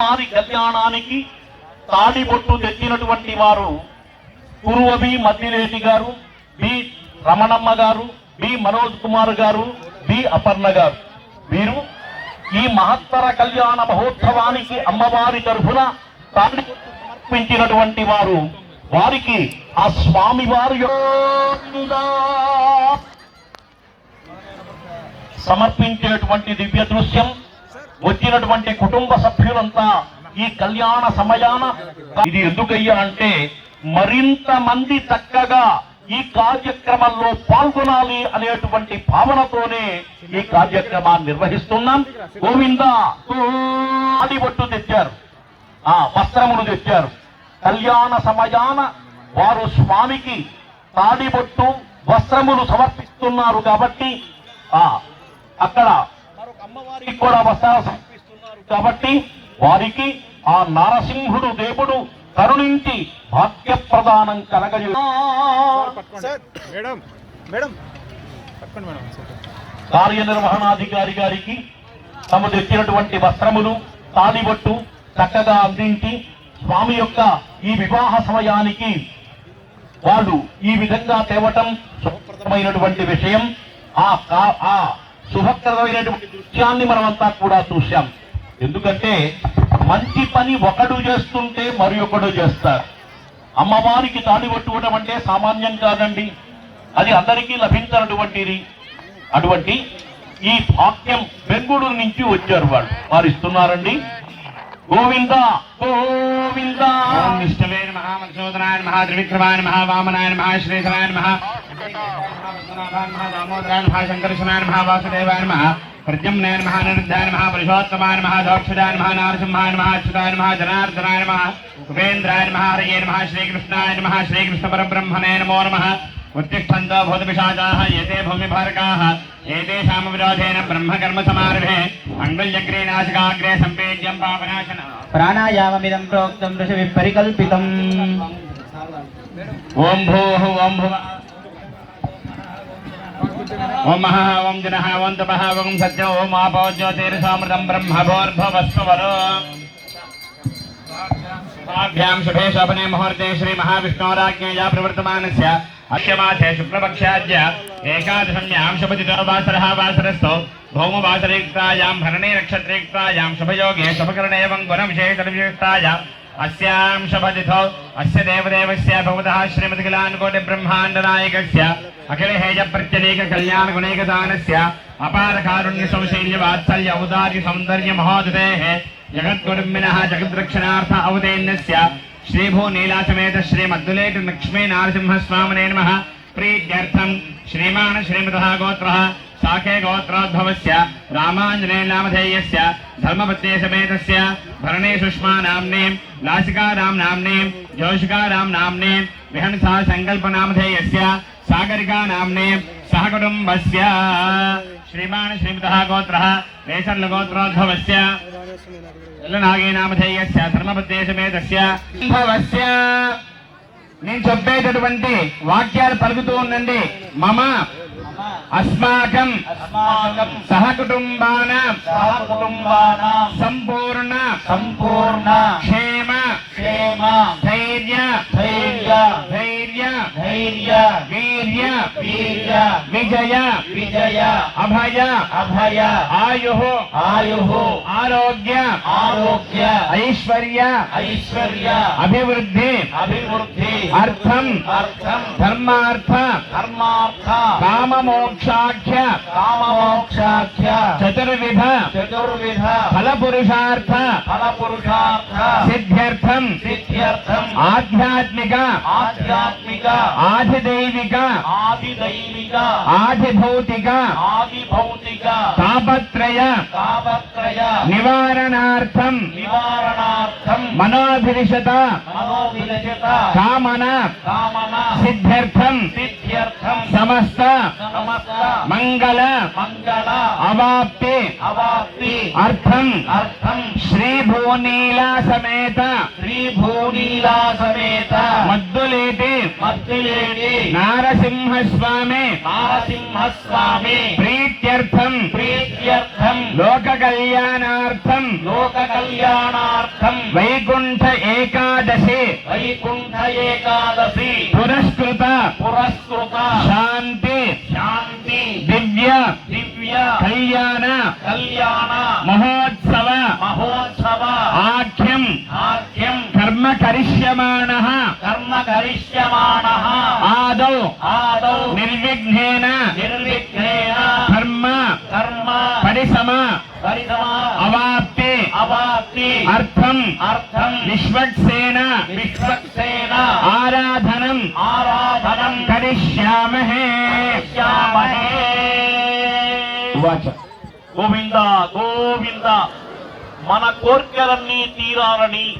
వారి కళ్యాణానికి తాడిబొట్టు తెచ్చినటువంటి వారు కురువబి మద్దిలేటి గారు బి రమణమ్మ గారు బి మనోజ్ కుమార్ గారు బి అపర్ణ గారు. వీరు ఈ మహత్తర కళ్యాణ మహోత్సవానికి అమ్మవారి తరఫున తాడి సమర్పించినటువంటి వారు వారికి ఆ స్వామి వారి సమర్పించేటువంటి దివ్య దృశ్యం వచ్చినటువంటి కుటుంబ సభ్యులంతా ఈ కళ్యాణ సమయాన ఇది ఎందుకయ్యా అంటే మరింత మంది చక్కగా ఈ కార్యక్రమంలో పాల్గొనాలి అనేటువంటి భావనతోనే ఈ కార్యక్రమాన్ని నిర్వహిస్తున్నాం. గోవింద ఆడిబొట్టు తెచ్చారు. ఆ వస్త్రములు తెచ్చారు. కళ్యాణ సమయాన వారు స్వామికి తాడిబొట్టు వస్త్రములు సమర్పిస్తున్నారు కాబట్టి ఆ అక్కడ అమ్మవారికి కూడా వస్త్రాలు సమర్పిస్తున్నారు. కాబట్టి వారికి ఆ నరసింహుడు దేవుడు కరుణించి భాగ్య ప్రదానం కలగజే సార్ మేడం మేడం. పట్టుకోండి మేడం సార్ కార్యనిర్వహణాధికారి గారికి తమ తెచ్చినటువంటి వస్త్రములు తాడిబొట్టు చక్కగా అందించి స్వామి యొక్క ఈ వివాహ సమయానికి వాళ్ళు ఈ విధంగా తేవటం శుభప్రదమైనటువంటి విషయం. ఆ శుభకరమైనటువంటి ఆ దృశ్యాన్ని మనమంతా కూడా చూశాం. ఎందుకంటే మంచి పని ఒకడు చేస్తుంటే మరి ఒకడు చేస్తారు. అమ్మవారికి తాడి కొట్టుకోవడం అంటే సామాన్యం కాదండి. అది అందరికీ లభించినటువంటిది. అటువంటి ఈ భాగ్యం బెంగళూరు నుంచి వచ్చారు వాళ్ళు. వారు ఇస్తున్నారండి. గోవింద! గోవింద! ఓం విష్ణవే నమః మధుసూదనాయ నమః త్రివిక్రమాయ నమః వామనాయ నమః శ్రీధరాయ నమః దామోదరాయ నమః శంకరశనాయ నమః వాసుదేవాయ నమః ప్రద్యుమ్నాయ నమః నిరుద్ధాయ నమః పురుషోత్తమాయ నమః దోక్షదాయ నమః నారసింహాయ నమః అచ్యుతాయ నమః జనార్దనాయ నమః ఉపేంద్రాయ నమః హరయే నమః శ్రీకృష్ణాయ నమః శ్రీకృష్ణ పరబ్రహ్మణే నమో నమః उत्तिष्ठन्तो भूतपिशाचाः एते भूमिभारकाः एतेषाम् विरोधेन ब्रह्मकर्म समारभे अङ्गुल्यग्रीनाशकाग्रे सम्पेद्यम् पापनाशन। प्राणायाममिदम् प्रोक्तम् ऋषिभिः ॐ भूः ॐ भुव। ॐ महः ॐ जनः ॐ तपः ॐ सत्य ॐ आपो ज्योतिर्सामृतम् ब्रह्मभोर्भवस्वरो। शुभे शोभने मुहूर्ते श्रीमहाविष्णोराज्ञया प्रवर्तमानस्य अक्षमासे शुक्लपक्षाद्य एकादशम्यां शुभतितोवासरः वासरस्थौ भौमवासरयुक्तायां भरणे नक्षत्रयुक्तायां शुभयोगे शुभकरणे एवं गुणविशेषविशेषतायाम् अस्यां शपतिथौ अस्य देवदेवस्य भवतः श्रीमद्किलानुकोटिब्रह्माण्डनायकस्य अखिलहेयप्रत्यनीककल्याणगुणैकदानस्य अपारकारुण्यसौशैल्यवात्सल्य औदार्यसौन्दर्यमहोदतेः जगद्गुरुमिनः जगद्रक्षणार्थ औदेन्यस्य శ్రీభూ నీలాసమేత శ్రీ మద్దులేటి లక్ష్మీ నారసింహ స్వామినే నమ. ప్రీత్యర్థం శ్రీమాన శ్రీమత గోత్ర సాకే గోత్రోద్భవస్ రామాంజనే నామధేయస్ ధర్మపత్యే సమేత భరణే సుష్మా నామ్నే. నాసికారాం నామ్నే. జోషికారాం నామ్నే. విహంసా సంకల్ప నామధేయస్ సాగరికా నామ్నే. संकल्प नामधेयस्य सागरिका नाम्ने सहकुटुम्बस्य श्रीमान् श्रीमतः गोत्रः वेसर्लगोत्रोद्भवस्य ఎల్లనాగే నామధేయస్య ధర్మపత్య సమేతస్య భవస్య నేను చెప్పేటటువంటి వాక్యాలు పలుకుతూ ఉండండి మమ అస్మాకం అస్మాకం సహకుటుంబాన సహకుటుంబానాం సంపూర్ణ సంపూర్ణ క్షేమ క్షేమ ధైర్య ధైర్య वीर्य वीर्य वीर्य विजय विजय अभय अभय आयु आयु आरोग्य आरोग्य ऐश्वर्य ऐश्वर्य अभिवृद्धि अभिवृद्धि अर्थम अर्थम धर्मार्थ धर्मार्थ काम मोक्षाख्य काम मोक्षाख्य चतुर्विध चतुर्विध फल पुरुषार्थ फल पुरुषार्थ सिद्ध्यर्थम सिद्ध्यर्थम आध्यात्मिक आध्यात्मिक ఆధిభౌతిక ఆదిభౌతిక తాపత్రయ తాపత్రయ నివారణార్థం నివారణార్థం మనోభిరిషత మనోవిరచిత కామన కామన సిద్ధ్యర్థం సిద్ధ్యర్థం సమస్త సమస్త మంగళ మంగళ అవాప్తి అవాప్తి అర్థం అర్థం శ్రీ భూనీలా సమేత శ్రీ భూనీలా సమేత మద్దులేటి మత్తిలేడి నారసింహస్వామి నారసింహస్వామి ప్రీత్యర్థం ప్రీత్యర్థం కళ్యాణార్థం లోక కళ్యాణార్థం వైకుంఠ ఏకాదశి వైకుంఠ ఏకాదశి పురస్కృత పురస్కృత శాంతి శాంతి దివ్య దివ్య కళ్యాణ కళ్యాణ మహోత్సవ మహోత్సవ ఆఖ్యం ఆద్యం కర్మ కరిష్యమాణ కర్మ కరిష్యమాణ ఆదౌ ఆదౌ అర్థం. అర్థం. విశ్వక్సేన. విశ్వక్సేన. ఆరాధనం. ఆరాధనం. కరిష్యామహే. గోవింద గోవింద. మన కోర్కెలన్నీ తీరాలని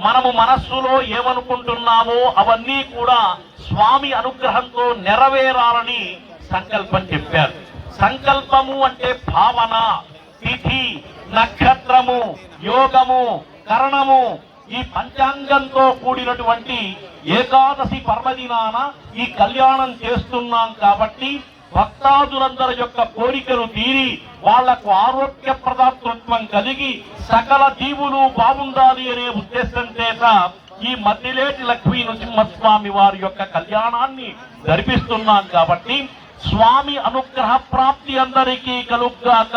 మనము మనస్సులో ఏమనుకుంటున్నామో అవన్నీ కూడా స్వామి అనుగ్రహంతో నెరవేరాలని సంకల్పం చెప్పారు. సంకల్పము అంటే భావన తిథి నక్షత్రము యోగము కరణము ఈ పంచాంగంతో కూడినటువంటి ఏకాదశి పర్వదినాన ఈ కళ్యాణం చేస్తున్నాం కాబట్టి భక్తాదులందరి యొక్క కోరికలు తీరి వాళ్ళకు ఆరోగ్య ప్రదాతృత్వం కలిగి సకల జీవులు బాగుండాలి అనే ఉద్దేశం చేత ఈ మద్దిలేటి లక్ష్మీ నృసింహస్వామి వారి యొక్క కళ్యాణాన్ని జరిపిస్తున్నాం కాబట్టి స్వామి అనుగ్రహ ప్రాప్తి అందరికీ కలుగ్గాక.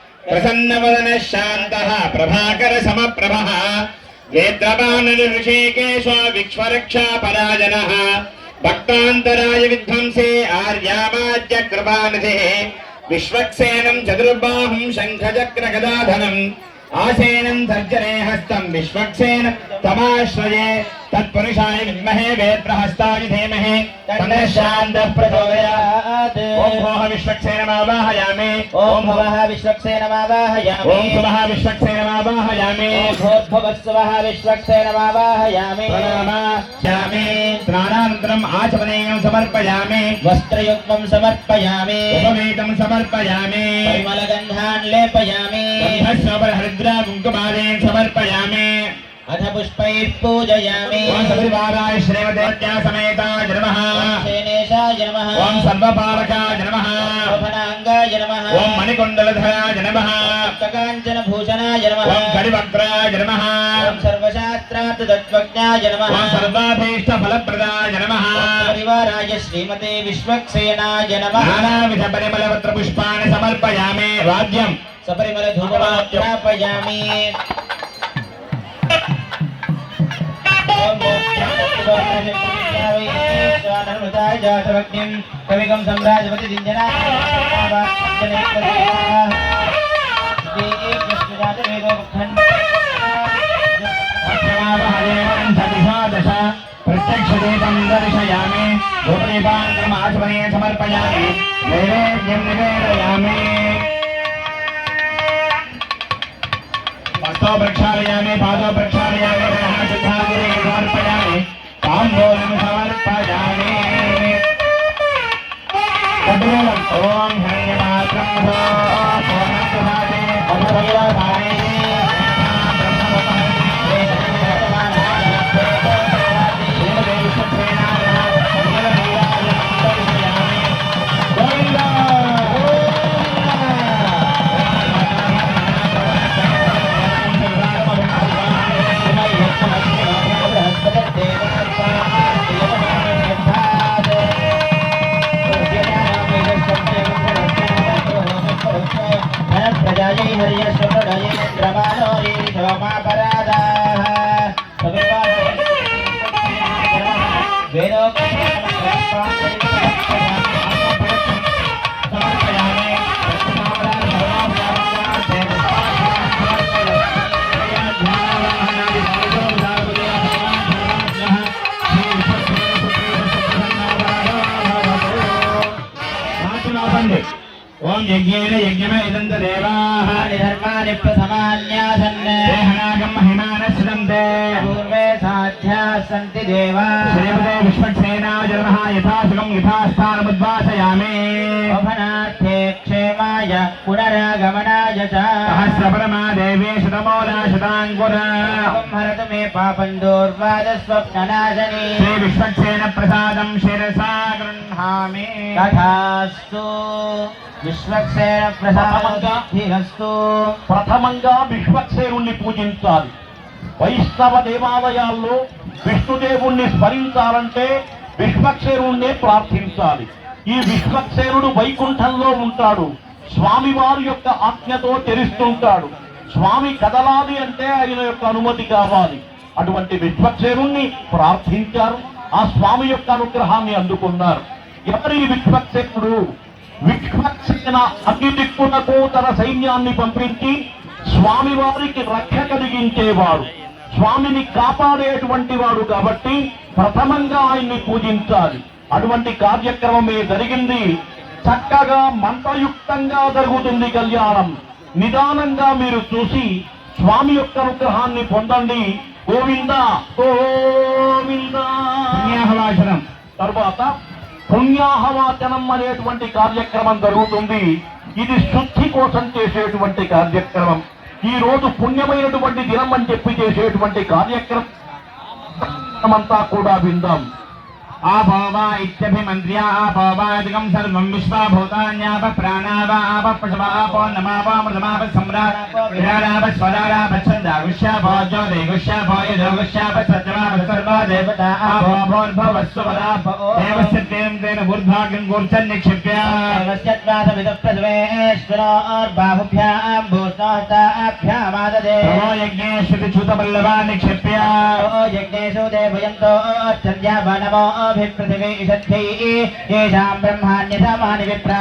ప్రసన్నవదన శాంత ప్రభాకర సమప్రభ వేద్రపాన ఋషికేశ విక్ష్వరక్షా పరాజన భక్తాంతరాయ విధ్వంసే ఆర్యామాజ్య కృపానిధి విశ్వక్సేనం చతుర్బాహం శంఖచక్ర గదాధనం ఆసేనం తర్జనే హస్తం విశ్వక్సేన తమాశ్రయే तत्पुरुषाय विद्महे वेद्रहस्ताय ओम तन्नः शान्तः प्रचोदयात् ॐ भोः विश्वक्सेनमावाहयामि ॐ भवः विश्वक्सेनमावाहयामि ॐ सुवः विश्वक्सेनमावाहयामि भोद्भवस्वः विश्वक्सेनमावाहयामि प्रणमामि स्नानानन्तरम् आचमनीयं समर्पयामि। वस्त्रयुग्मं समर्पयामि। उपवेदं समर्पयामि। मलगन्धान् लेपयामि। हरिद्रा कुङ्कुमालेन समर्पयामि। సమర్పయామి అథ పుష్పైః పూజయామి ఓం సపరివారాయ శ్రీమదేత్యా సమేతాయ నమః సేనేశాయ నమః ఓం సర్వపాలకాయ నమః శోభనాంగాయ నమః ఓం మణికొండలధరాయ నమః కాంచన భూషణాయ నమః ఓం కడివక్త్రాయ నమః ఓం సర్వశాస్త్రార్థ తత్వజ్ఞాయ నమః ఓం సర్వాభీష్ట ఫలప్రదాయ నమః పరివారాయ శ్రీమతే విశ్వక్సేనాయ నమః कविकम सम्राजपति दिंजना प्रत्यक्षदेवं दर्शयामि गोपीपाङ्गमात्मने ఓం యజ్ఞేన యజ్ఞమే ఇదంత దేవాః. ధర్మాని ప్రథమాన్యాసన్ దేహనాగం మహిమానశ్రుతంతే పూర్వే సాధ్యా సంతి దేవా. శ్రీమతే విశ్వక్సేనాయ నమః. యథాసుఖం యథాస్థానముద్వాసయామి. శోభనార్థే క్షేమాయ పునరాగమనాయ చ. సహస్రపరమా దేవే శతమూలా శతాంకుర హరతు మే పాపం దూర్వాద స్వప్ననాశని శ్రీ విశ్వక్సేన ప్రసాదం శిరసా గృహామి. తథాస్తు. విశ్వక్సేన ప్రసాదస్తు ప్రథమంగా విశ్వక్సేనుణ్ణి పూజించాలి. వైష్ణవ దేవాలయాల్లో విష్ణుదేవుణ్ణి స్మరించాలంటే విశ్వక్సేనుణ్ణే ప్రార్థించాలి. ఈ విశ్వక్సేనుడు వైకుంఠంలో ఉంటాడు. స్వామివారి యొక్క ఆజ్ఞతో తెరిస్తుంటాడు స్వామి కదలాలి అంటే ఆయన యొక్క అనుమతి కావాలి. అటువంటి విశ్వక్సేనుణ్ణి ప్రార్థించారు. ఆ స్వామి యొక్క అనుగ్రహాన్ని అందుకున్నారు. ఎవరి విశ్వక్సేనుడు విశ్వక్సేన అన్ని దిక్కులకు తన సైన్యాన్ని పంపించి స్వామివారికి రక్ష కలిగించేవాడు. స్వామిని కాపాడేటువంటి వాడు కాబట్టి ప్రథమంగా ఆయన్ని పూజించాలి. అటువంటి కార్యక్రమమే జరిగింది. చక్కగా మంత్రయుక్తంగా జరుగుతుంది కళ్యాణం. నిదానంగా మీరు చూసి స్వామి యొక్క అనుగ్రహాన్ని పొందండి. గోవింద గోవింద. పుణ్యాహవాచనం. తర్వాత పుణ్యాహవాచనం అనేటువంటి కార్యక్రమం జరుగుతుంది. ఇది శుద్ధి కోసం చేసేటువంటి కార్యక్రమం. ఈ రోజు పుణ్యమైనటువంటి దినం అని చెప్పి చేసేటువంటి కార్యక్రమం అంతా కూడా విందాం. आपो वा इत्यभिमन्त्र्या आपो वादिकं सर्वं विश्वाभूतान्याप प्राणावाप पशवापो नमावामृतमाप सम्राट विराडाप स्वराडाप छन्दागुष्यापो ज्योतिगुष्यापो यजोगुष्याप सत्यमाप सर्वा देवता आपो भोर्भवस्वराप देवस्य तेन तेन ऊर्ध्वाग्निं गूर्धन् निक्षिप्य बाहुभ्याम् भूताभ्यामाददे तमो यज्ञे श्रुतिच्युतपल्लवा निक्षिप्य यज्ञेषु देवयन्तो पृथिवी सत्यै येषां विप्रा